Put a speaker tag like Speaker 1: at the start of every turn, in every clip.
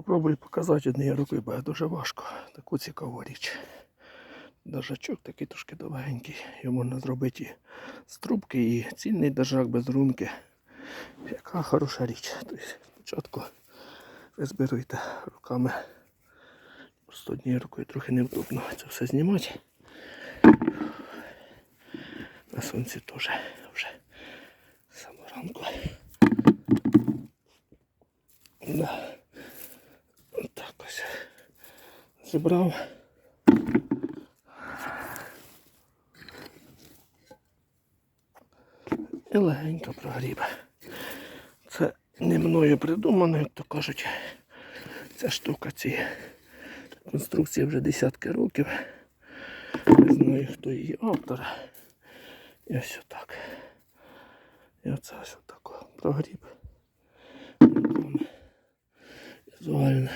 Speaker 1: Попробую показати однією рукою, бо дуже важко. Таку цікаву річ. Держачок такий трошки довгенький. Його можна зробити і з трубки, і цільний держак без рунки. Яка хороша річ. Тобто, спочатку ви зберуєте руками. Просто однією рукою трохи невдобно це все знімати. На сонці теж вже з ранку. Да. Ось. Зібрав. І легенько прогріб. Це не мною придумано, як то кажуть. Ця штука, ці конструкції вже десятки років. Не знаю, хто її автор. І ось отак. І оце ось отак прогріб. Візуально.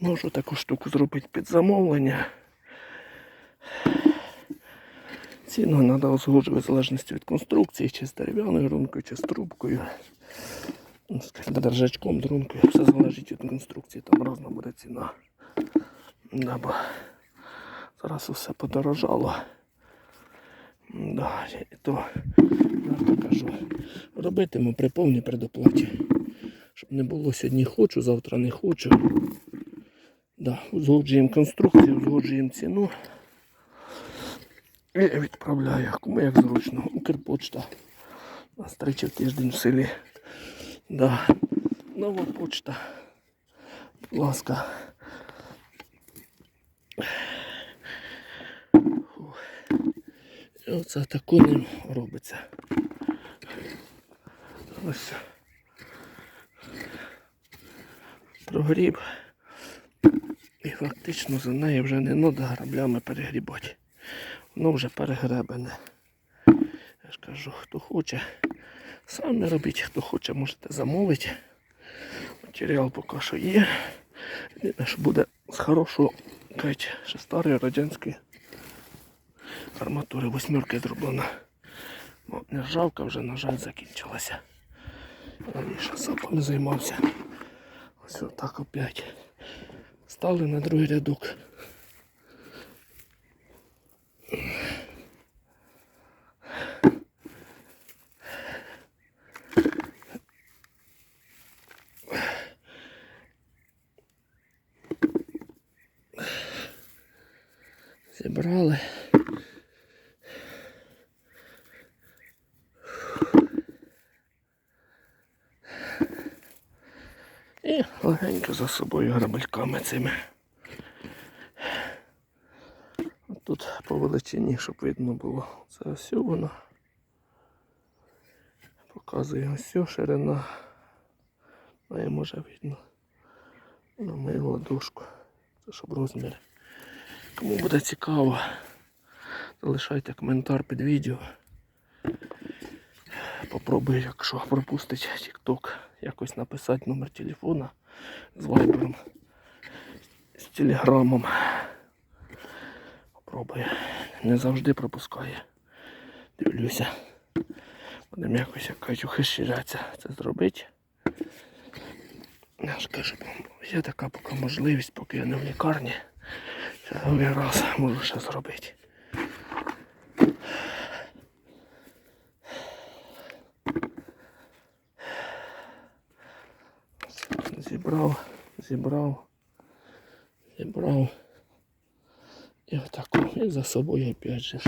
Speaker 1: Можу таку штуку зробити під замовлення. Ціну треба узгоджувати в залежності від конструкції, чи з дерев'яною рункою, чи з трубкою. Ну, Держачком, дрункою. Все залежить від конструкції, там різна буде ціна. Да, зараз усе подорожало. Да, і то, я кажу, робитиму при повній предоплаті. Щоб не було сьогодні хочу, завтра не хочу. Да, узгоджуємо конструкцію, узгоджуємо ціну. І відправляю, кому як зручно. Укрпочта. Нас тричі тиждень в селі. Да. Нова почта. Будь ласка. Фух. І оце тако ним робиться. Ось. Прогріб. І фактично за нею вже не треба граблями перегрібати. Воно вже перегребене. Я ж кажу, хто хоче, самі робіть, хто хоче, можете замовити. Матеріал поки що є. Єдине, що буде з хорошого, кажуть, ще старої радянської арматури восьмерки зроблена. Ну, нержавка вже, на жаль, закінчилася. Раніше сапом займався. Ось отак опять. Стали на другий рядок. Зібрали. І легенько за собою грабельками цими. Тут по величині, щоб видно було. Це ось воно. Показує ось ширина. Ну і може видно. На мою ладошку. Це щоб розмір. Кому буде цікаво, залишайте коментар під відео. Попробую, якщо пропустить TikTok, якось написати номер телефона з вайбером, з телеграмом. Попробую. Не завжди пропускає. Дивлюся. Будемо якось як кажуть, ухищрятися це зробити. Я ж кажу, є така поки можливість, поки я не в лікарні. Другий раз можу ще зробити. Зібрав, зібрав, зібрав. І отак, і за собою опять же.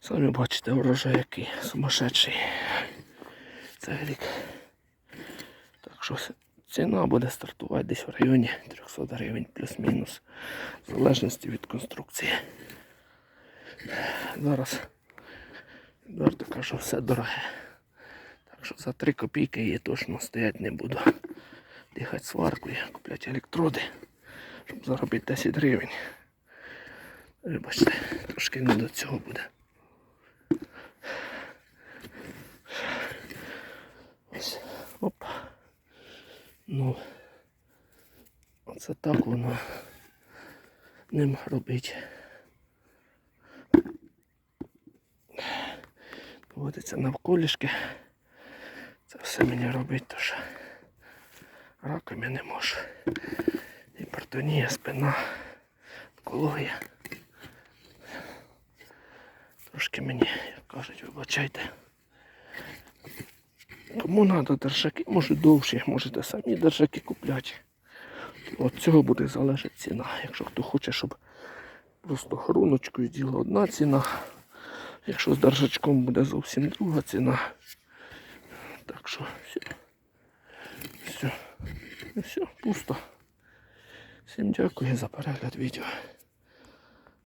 Speaker 1: Самі бачите, урожай який сумасшедший. Цей рік. Так що ціна буде стартувати десь в районі 300 гривень плюс-мінус. В залежності від конструкції. Зараз Едуард кажу, все дороге. Так що за 3 копійки її точно стоять не буду. Дихати сваркою, купляти електроди, щоб заробити 10 гривень. Вибачте, трошки не до цього буде. Ось. Оп. Ну. Оце так воно. ним робити. Доводиться навколішки. Це все мені робить, тож раком я не можу. Гіпертонія, спина, онкологія. Трошки мені, як кажуть, вибачайте. Кому треба держаки, може довші, можете самі держаки купляти. От цього буде залежати ціна. Якщо хто хоче, щоб просто груночкою діла одна ціна. Якщо з держачком буде зовсім друга ціна. Так що все. Все. Все, пусто. Всім дякую за перегляд відео.